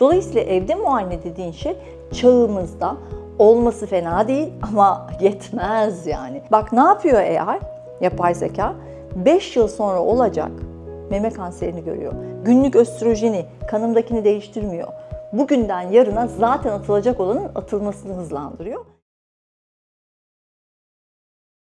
Dolayısıyla evde muayene dediğin şey çağımızda olması fena değil ama yetmez yani. Bak ne yapıyor AI? Yapay zeka 5 yıl sonra olacak meme kanserini görüyor. Günlük östrojeni, kanımdakini değiştirmiyor. Bugünden yarına zaten atılacak olanın atılmasını hızlandırıyor.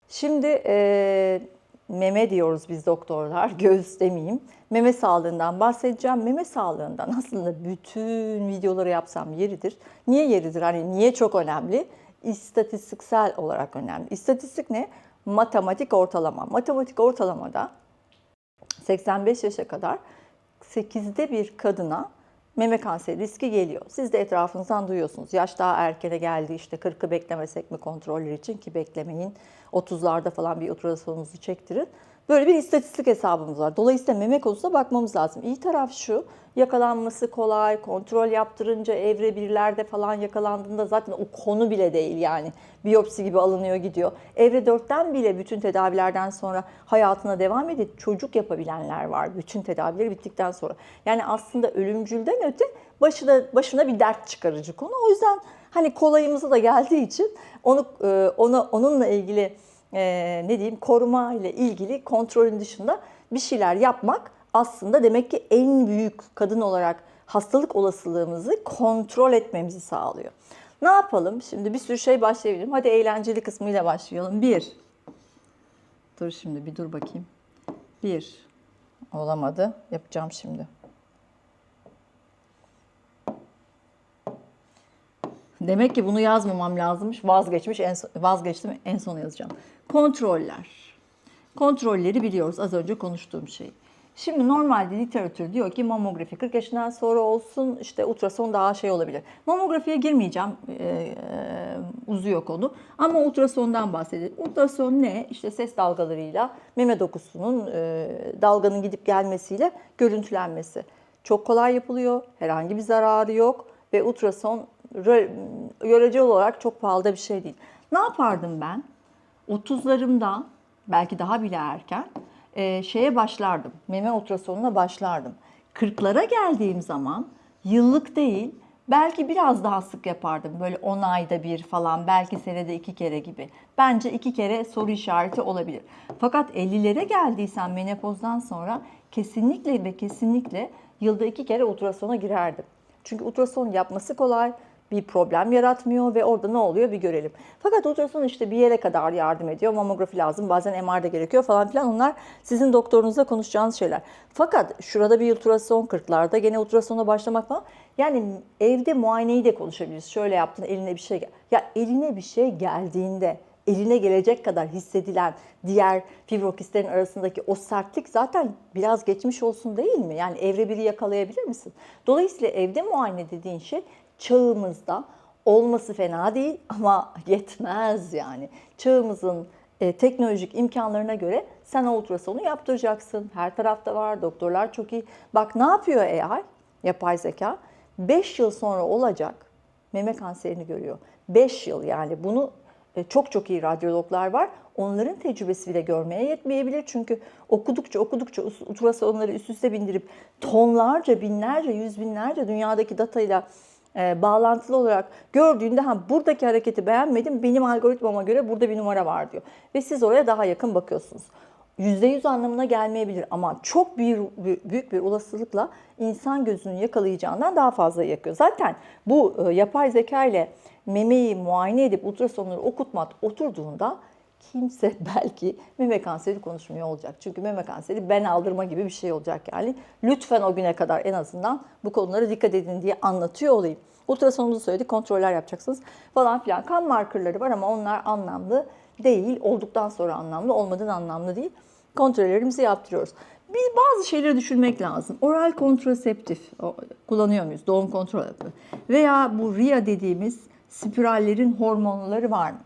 Şimdi eee, meme diyoruz biz doktorlar, göğüs demeyeyim. Meme sağlığından bahsedeceğim. Meme sağlığından aslında bütün videoları yapsam yeridir. Niye yeridir? Hani niye çok önemli? İstatistiksel olarak önemli. İstatistik ne? Matematik ortalama. Matematik ortalamada 85 yaşa kadar 8'de bir kadına meme kanseri riski geliyor. Siz de etrafınızdan duyuyorsunuz. Yaş daha erkene geldi işte 40'ı beklemesek mi kontroller için ki beklemeyin. 30'larda falan bir ultrasonunuzu çektirin. Böyle bir istatistik hesabımız var. Dolayısıyla meme konusuna bakmamız lazım. İyi taraf şu, yakalanması kolay, kontrol yaptırınca evre birlerde falan yakalandığında zaten o konu bile değil yani. Biyopsi gibi alınıyor gidiyor. Evre 4'ten bile bütün tedavilerden sonra hayatına devam edip çocuk yapabilenler var. Bütün tedavileri bittikten sonra. Yani aslında ölümcülden öte başına, başına bir dert çıkarıcı konu. O yüzden hani kolayımıza da geldiği için onu, e, onu onunla ilgili e, ne diyeyim koruma ile ilgili kontrolün dışında bir şeyler yapmak aslında demek ki en büyük kadın olarak hastalık olasılığımızı kontrol etmemizi sağlıyor. Ne yapalım? Şimdi bir sürü şey başlayabilirim. Hadi eğlenceli kısmıyla başlayalım. Bir. Dur şimdi bir dur bakayım. Bir. Olamadı. Yapacağım şimdi. Demek ki bunu yazmamam lazımmış. Vazgeçmiş, en son- vazgeçtim. En sona yazacağım. Kontroller. Kontrolleri biliyoruz. Az önce konuştuğum şey. Şimdi normalde literatür diyor ki mamografi 40 yaşından sonra olsun, işte ultrason daha şey olabilir. Mamografiye girmeyeceğim, e, e, uzuyor konu. Ama ultrasondan bahsedelim. Ultrason ne? İşte ses dalgalarıyla meme dokusunun e, dalganın gidip gelmesiyle görüntülenmesi. Çok kolay yapılıyor, herhangi bir zararı yok ve ultrason göreceli olarak çok pahalı da bir şey değil. Ne yapardım ben? 30'larımda belki daha bile erken e, şeye başlardım. Meme ultrasonuna başlardım. 40'lara geldiğim zaman yıllık değil belki biraz daha sık yapardım. Böyle 10 ayda bir falan belki senede iki kere gibi. Bence iki kere soru işareti olabilir. Fakat 50'lere geldiysen menopozdan sonra kesinlikle ve kesinlikle yılda iki kere ultrasona girerdim. Çünkü ultrason yapması kolay, bir problem yaratmıyor ve orada ne oluyor bir görelim. Fakat ultrason işte bir yere kadar yardım ediyor. Mamografi lazım, bazen MR de gerekiyor falan filan. Onlar sizin doktorunuzla konuşacağınız şeyler. Fakat şurada bir ultrason 40'larda gene ultrasona başlamak falan. Yani evde muayeneyi de konuşabiliriz. Şöyle yaptın eline bir şey. Ya eline bir şey geldiğinde eline gelecek kadar hissedilen diğer fibrokistlerin arasındaki o sertlik zaten biraz geçmiş olsun değil mi? Yani evre biri yakalayabilir misin? Dolayısıyla evde muayene dediğin şey çağımızda olması fena değil ama yetmez yani. Çağımızın e, teknolojik imkanlarına göre sen ultrasonu yaptıracaksın. Her tarafta var, doktorlar çok iyi. Bak ne yapıyor AI, yapay zeka? 5 yıl sonra olacak meme kanserini görüyor. 5 yıl yani bunu e, çok çok iyi radyologlar var. Onların tecrübesi bile görmeye yetmeyebilir. Çünkü okudukça okudukça ultrasonları üst üste bindirip tonlarca, binlerce, yüz binlerce dünyadaki datayla e, bağlantılı olarak gördüğünde ha buradaki hareketi beğenmedim benim algoritmama göre burada bir numara var diyor. Ve siz oraya daha yakın bakıyorsunuz. %100 anlamına gelmeyebilir ama çok büyük, büyük bir olasılıkla insan gözünün yakalayacağından daha fazla yakıyor. Zaten bu e, yapay zeka ile memeyi muayene edip ultrasonları okutmak oturduğunda kimse belki meme kanseri konuşmuyor olacak. Çünkü meme kanseri ben aldırma gibi bir şey olacak yani. Lütfen o güne kadar en azından bu konulara dikkat edin diye anlatıyor olayım. Ultrasonumuzu söyledik, kontroller yapacaksınız falan filan. Kan markerları var ama onlar anlamlı değil. Olduktan sonra anlamlı, olmadan anlamlı değil. Kontrollerimizi yaptırıyoruz. Biz bazı şeyleri düşünmek lazım. Oral kontraseptif kullanıyor muyuz? Doğum kontrol hapı. Veya bu RIA dediğimiz spirallerin hormonları var mı?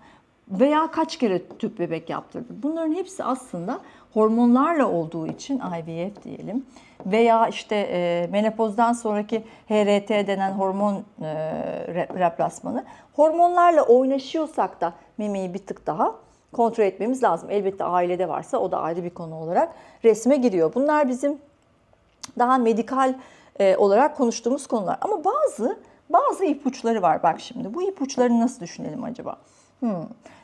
Veya kaç kere tüp bebek yaptırdım? Bunların hepsi aslında hormonlarla olduğu için IVF diyelim veya işte e, menopozdan sonraki HRT denen hormon e, re- replasmanı hormonlarla oynaşıyorsak da memeyi bir tık daha kontrol etmemiz lazım. Elbette ailede varsa o da ayrı bir konu olarak resme giriyor. Bunlar bizim daha medikal e, olarak konuştuğumuz konular. Ama bazı bazı ipuçları var. Bak şimdi bu ipuçlarını nasıl düşünelim acaba? Hmm.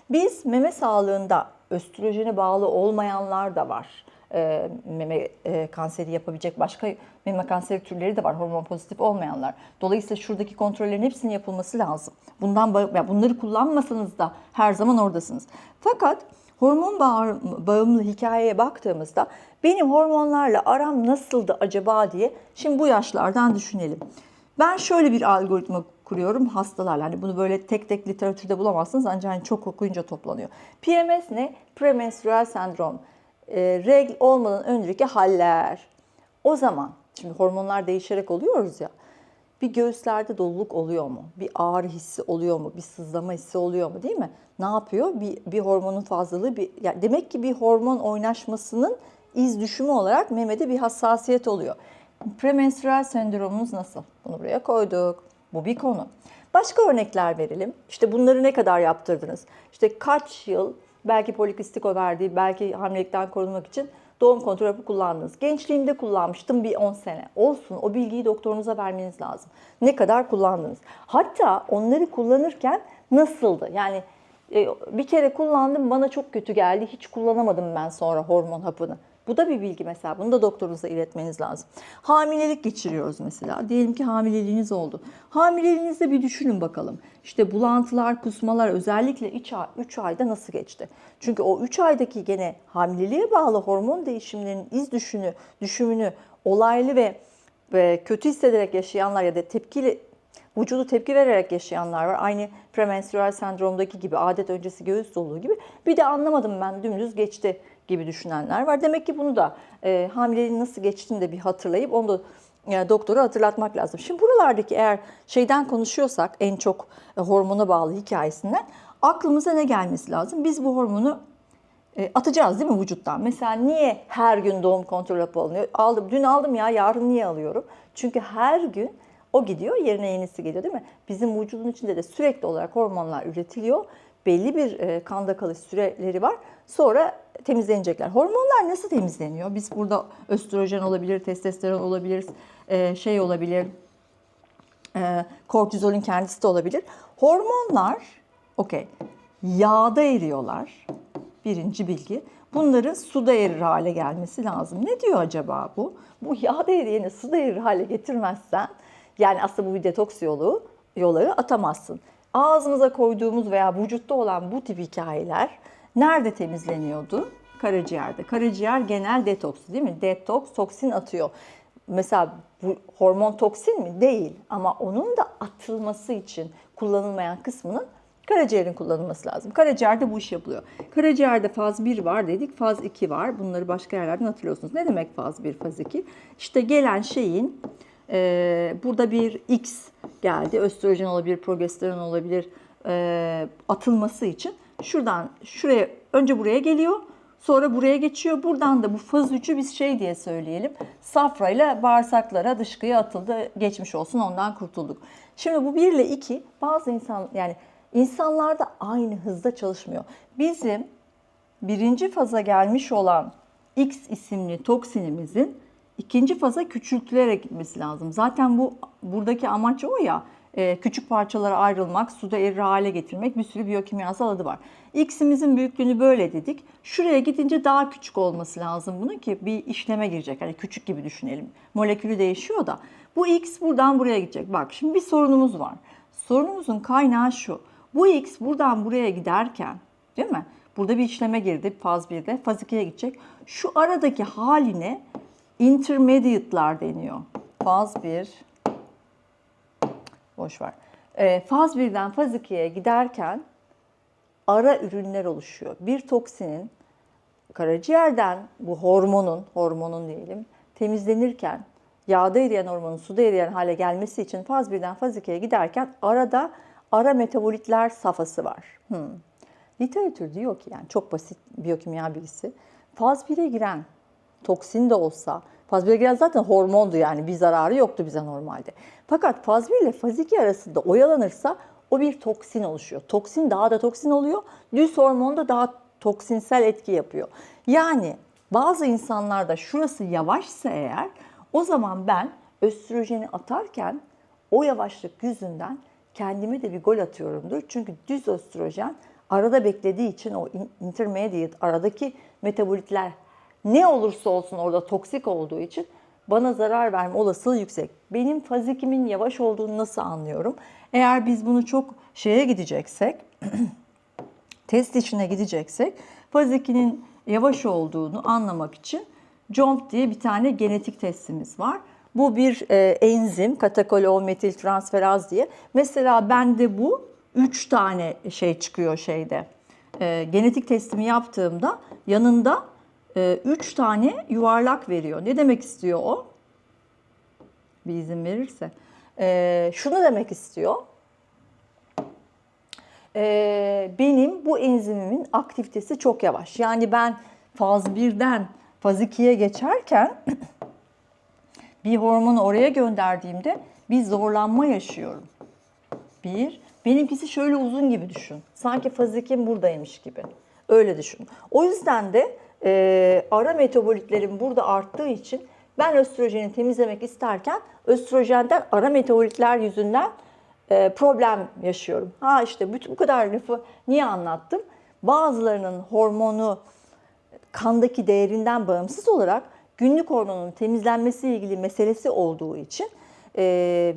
Biz meme sağlığında östrojene bağlı olmayanlar da var. E, meme e, kanseri yapabilecek başka meme kanseri türleri de var. Hormon pozitif olmayanlar. Dolayısıyla şuradaki kontrollerin hepsinin yapılması lazım. Bundan ba- ya bunları kullanmasanız da her zaman oradasınız. Fakat hormon bağ- bağımlı hikayeye baktığımızda benim hormonlarla aram nasıldı acaba diye şimdi bu yaşlardan düşünelim. Ben şöyle bir algoritma kuruyorum hastalarla. Hani bunu böyle tek tek literatürde bulamazsınız ancak hani çok okuyunca toplanıyor. PMS ne? Premenstrüel sendrom. E, regl olmadan önceki haller. O zaman şimdi hormonlar değişerek oluyoruz ya. Bir göğüslerde doluluk oluyor mu? Bir ağrı hissi oluyor mu? Bir sızlama hissi oluyor mu değil mi? Ne yapıyor? Bir, bir hormonun fazlalığı bir yani demek ki bir hormon oynaşmasının iz düşümü olarak memede bir hassasiyet oluyor. Premenstrüel sendromunuz nasıl? Bunu buraya koyduk. Bu bir konu. Başka örnekler verelim. İşte bunları ne kadar yaptırdınız? İşte kaç yıl belki polikistik verdiği, belki hamilelikten korunmak için doğum kontrol hapı kullandınız. Gençliğimde kullanmıştım bir 10 sene. Olsun o bilgiyi doktorunuza vermeniz lazım. Ne kadar kullandınız? Hatta onları kullanırken nasıldı? Yani e, bir kere kullandım bana çok kötü geldi. Hiç kullanamadım ben sonra hormon hapını. Bu da bir bilgi mesela. Bunu da doktorunuza iletmeniz lazım. Hamilelik geçiriyoruz mesela. Diyelim ki hamileliğiniz oldu. Hamileliğinizde bir düşünün bakalım. İşte bulantılar, kusmalar özellikle 3 ayda nasıl geçti? Çünkü o 3 aydaki gene hamileliğe bağlı hormon değişimlerinin iz düşünü, düşümünü olaylı ve, ve kötü hissederek yaşayanlar ya da tepkili vücudu tepki vererek yaşayanlar var. Aynı premenstrüel sendromdaki gibi, adet öncesi göğüs doluluğu gibi. Bir de anlamadım ben dümdüz geçti gibi düşünenler var. Demek ki bunu da e, hamileliğin nasıl geçtiğini de bir hatırlayıp onu da e, doktora hatırlatmak lazım. Şimdi buralardaki eğer şeyden konuşuyorsak en çok e, hormona bağlı hikayesinden aklımıza ne gelmesi lazım? Biz bu hormonu e, atacağız değil mi vücuttan? Mesela niye her gün doğum kontrol hapı alınıyor? Aldım, dün aldım ya yarın niye alıyorum? Çünkü her gün o gidiyor yerine yenisi geliyor değil mi? Bizim vücudun içinde de sürekli olarak hormonlar üretiliyor. Belli bir e, kanda kalış süreleri var. Sonra temizlenecekler. Hormonlar nasıl temizleniyor? Biz burada östrojen olabilir, testosteron olabilir, e, şey olabilir, e, kortizolün kendisi de olabilir. Hormonlar, okey, yağda eriyorlar. Birinci bilgi. Bunların suda erir hale gelmesi lazım. Ne diyor acaba bu? Bu yağda eriyeni suda erir hale getirmezsen, yani aslında bu bir detoks yolu, yolları atamazsın. Ağzımıza koyduğumuz veya vücutta olan bu tip hikayeler nerede temizleniyordu? Karaciğerde. Karaciğer genel detoksu değil mi? Detoks, toksin atıyor. Mesela bu hormon toksin mi? Değil. Ama onun da atılması için kullanılmayan kısmının karaciğerin kullanılması lazım. Karaciğerde bu iş yapılıyor. Karaciğerde faz 1 var dedik, faz 2 var. Bunları başka yerlerden hatırlıyorsunuz. Ne demek faz 1, faz 2? İşte gelen şeyin e, burada bir X geldi. Östrojen olabilir, progesteron olabilir e, atılması için. Şuradan şuraya, önce buraya geliyor. Sonra buraya geçiyor. Buradan da bu faz 3'ü biz şey diye söyleyelim. Safrayla bağırsaklara dışkıya atıldı. Geçmiş olsun ondan kurtulduk. Şimdi bu 1 ile 2 bazı insan yani insanlarda aynı hızda çalışmıyor. Bizim birinci faza gelmiş olan X isimli toksinimizin ikinci faza küçültülerek gitmesi lazım. Zaten bu buradaki amaç o ya e, küçük parçalara ayrılmak, suda erir hale getirmek bir sürü biyokimyasal adı var. X'imizin büyüklüğünü böyle dedik. Şuraya gidince daha küçük olması lazım bunun ki bir işleme girecek. Hani küçük gibi düşünelim. Molekülü değişiyor da. Bu X buradan buraya gidecek. Bak şimdi bir sorunumuz var. Sorunumuzun kaynağı şu. Bu X buradan buraya giderken değil mi? Burada bir işleme girdi faz 1'de. Faz 2'ye gidecek. Şu aradaki haline intermediate'lar deniyor. Faz 1 boş ver. E, faz 1'den faz 2'ye giderken ara ürünler oluşuyor. Bir toksinin karaciğerden bu hormonun, hormonun diyelim, temizlenirken yağda eriyen hormonun suda eriyen hale gelmesi için faz 1'den faz 2'ye giderken arada ara metabolitler safhası var. Hmm. Literatür diyor ki yani çok basit biyokimya bilgisi. Faz 1'e giren toksin de olsa, faz 1'e giren zaten hormondu yani bir zararı yoktu bize normalde. Fakat faz 1 ile faz 2 arasında oyalanırsa o bir toksin oluşuyor. Toksin daha da toksin oluyor. Düz hormon da daha toksinsel etki yapıyor. Yani bazı insanlarda şurası yavaşsa eğer o zaman ben östrojeni atarken o yavaşlık yüzünden kendime de bir gol atıyorumdur. Çünkü düz östrojen arada beklediği için o in- intermediate aradaki metabolitler ne olursa olsun orada toksik olduğu için bana zarar verme olasılığı yüksek. Benim fazikimin yavaş olduğunu nasıl anlıyorum? Eğer biz bunu çok şeye gideceksek, test içine gideceksek faz 2'nin yavaş olduğunu anlamak için JOMP diye bir tane genetik testimiz var. Bu bir e, enzim, katakolol metil transferaz diye. Mesela bende bu 3 tane şey çıkıyor şeyde. E, genetik testimi yaptığımda yanında 3 tane yuvarlak veriyor. Ne demek istiyor o? Bir izin verirse. E, şunu demek istiyor e, benim bu enzimimin aktivitesi çok yavaş. Yani ben faz 1'den faz 2'ye geçerken bir hormonu oraya gönderdiğimde bir zorlanma yaşıyorum. Bir, benimkisi şöyle uzun gibi düşün. Sanki faz 2'm buradaymış gibi. Öyle düşün. O yüzden de e, ara metabolitlerim burada arttığı için ben östrojeni temizlemek isterken östrojenden ara metabolitler yüzünden e, problem yaşıyorum. Ha işte bütün bu kadar lafı niye anlattım? Bazılarının hormonu kandaki değerinden bağımsız olarak günlük hormonun temizlenmesiyle ilgili meselesi olduğu için e,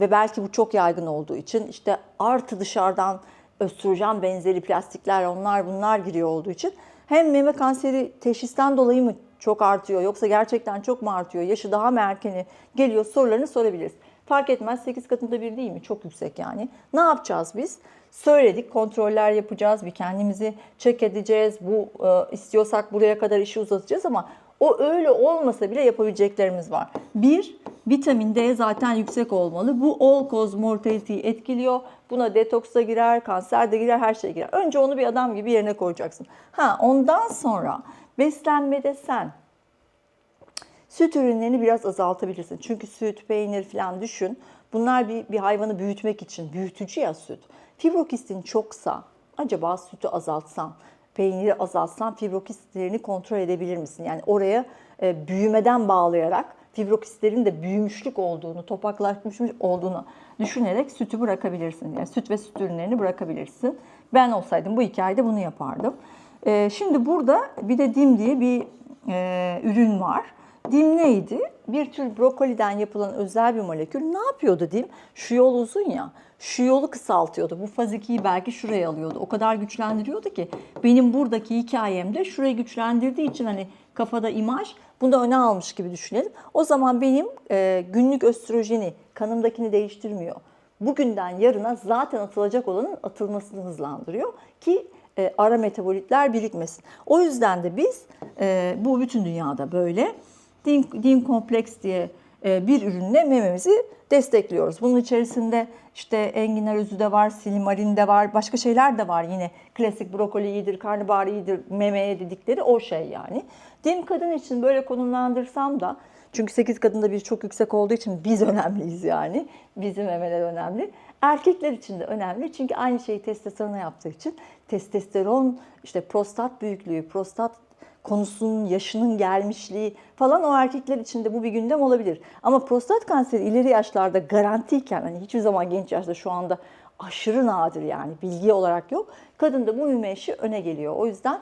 ve belki bu çok yaygın olduğu için işte artı dışarıdan östrojen benzeri plastikler onlar bunlar giriyor olduğu için hem meme kanseri teşhisten dolayı mı çok artıyor yoksa gerçekten çok mu artıyor yaşı daha mı erkeni geliyor sorularını sorabiliriz. Fark etmez 8 katında bir değil mi? Çok yüksek yani. Ne yapacağız biz? Söyledik, kontroller yapacağız, bir kendimizi check edeceğiz. Bu e, istiyorsak buraya kadar işi uzatacağız ama o öyle olmasa bile yapabileceklerimiz var. Bir, vitamin D zaten yüksek olmalı. Bu all cause mortality'yi etkiliyor. Buna detoks da girer, kanser de girer, her şey girer. Önce onu bir adam gibi yerine koyacaksın. Ha ondan sonra beslenmede sen Süt ürünlerini biraz azaltabilirsin. Çünkü süt, peynir falan düşün. Bunlar bir, bir hayvanı büyütmek için, büyütücü ya süt. Fibrokistin çoksa acaba sütü azaltsan, peyniri azaltsan fibrokistlerini kontrol edebilir misin? Yani oraya e, büyümeden bağlayarak fibrokistlerin de büyümüşlük olduğunu, topaklaşmış olduğunu düşünerek sütü bırakabilirsin. Yani süt ve süt ürünlerini bırakabilirsin. Ben olsaydım bu hikayede bunu yapardım. E, şimdi burada bir de DIM diye bir e, ürün var. Dim neydi? Bir tür brokoliden yapılan özel bir molekül. Ne yapıyordu dim? Şu yol uzun ya. Şu yolu kısaltıyordu. Bu faz 2'yi belki şuraya alıyordu. O kadar güçlendiriyordu ki benim buradaki hikayemde şurayı güçlendirdiği için hani kafada imaj bunu öne almış gibi düşünelim. O zaman benim e, günlük östrojeni kanımdakini değiştirmiyor. Bugünden yarına zaten atılacak olanın atılmasını hızlandırıyor ki e, ara metabolitler birikmesin. O yüzden de biz e, bu bütün dünyada böyle din, din kompleks diye e, bir ürünle mememizi destekliyoruz. Bunun içerisinde işte enginar özü de var, silimarin de var, başka şeyler de var yine. Klasik brokoli iyidir, karnabahar iyidir, memeye dedikleri o şey yani. Dim kadın için böyle konumlandırsam da çünkü 8 kadında bir çok yüksek olduğu için biz önemliyiz yani. Bizim memeler önemli. Erkekler için de önemli çünkü aynı şeyi testosterona yaptığı için testosteron işte prostat büyüklüğü, prostat konusunun yaşının gelmişliği falan o erkekler için de bu bir gündem olabilir. Ama prostat kanseri ileri yaşlarda garantiyken hani hiçbir zaman genç yaşta şu anda aşırı nadir yani bilgi olarak yok. Kadında bu eşi öne geliyor. O yüzden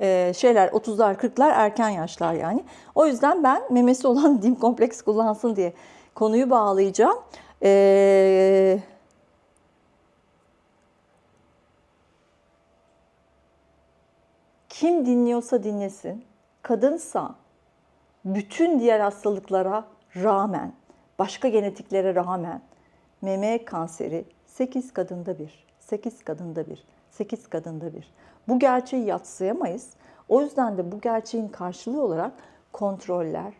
e, şeyler 30'lar 40'lar erken yaşlar yani. O yüzden ben memesi olan dim kompleks kullansın diye konuyu bağlayacağım. Eee kim dinliyorsa dinlesin, kadınsa bütün diğer hastalıklara rağmen, başka genetiklere rağmen meme kanseri 8 kadında bir, 8 kadında bir, 8 kadında bir. Bu gerçeği yatsıyamayız. O yüzden de bu gerçeğin karşılığı olarak kontroller,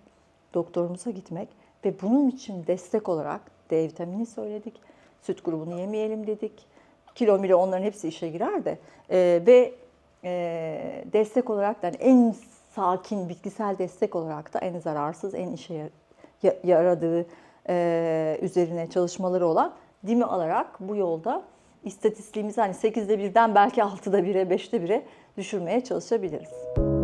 doktorumuza gitmek ve bunun için destek olarak D vitamini söyledik, süt grubunu yemeyelim dedik. Kilo milo onların hepsi işe girer de ee, ve e, destek olarak da yani en sakin bitkisel destek olarak da en zararsız, en işe yaradığı e, üzerine çalışmaları olan dimi alarak bu yolda istatistiğimizi hani 8'de birden belki 6'da 1'e 5'te 1'e düşürmeye çalışabiliriz.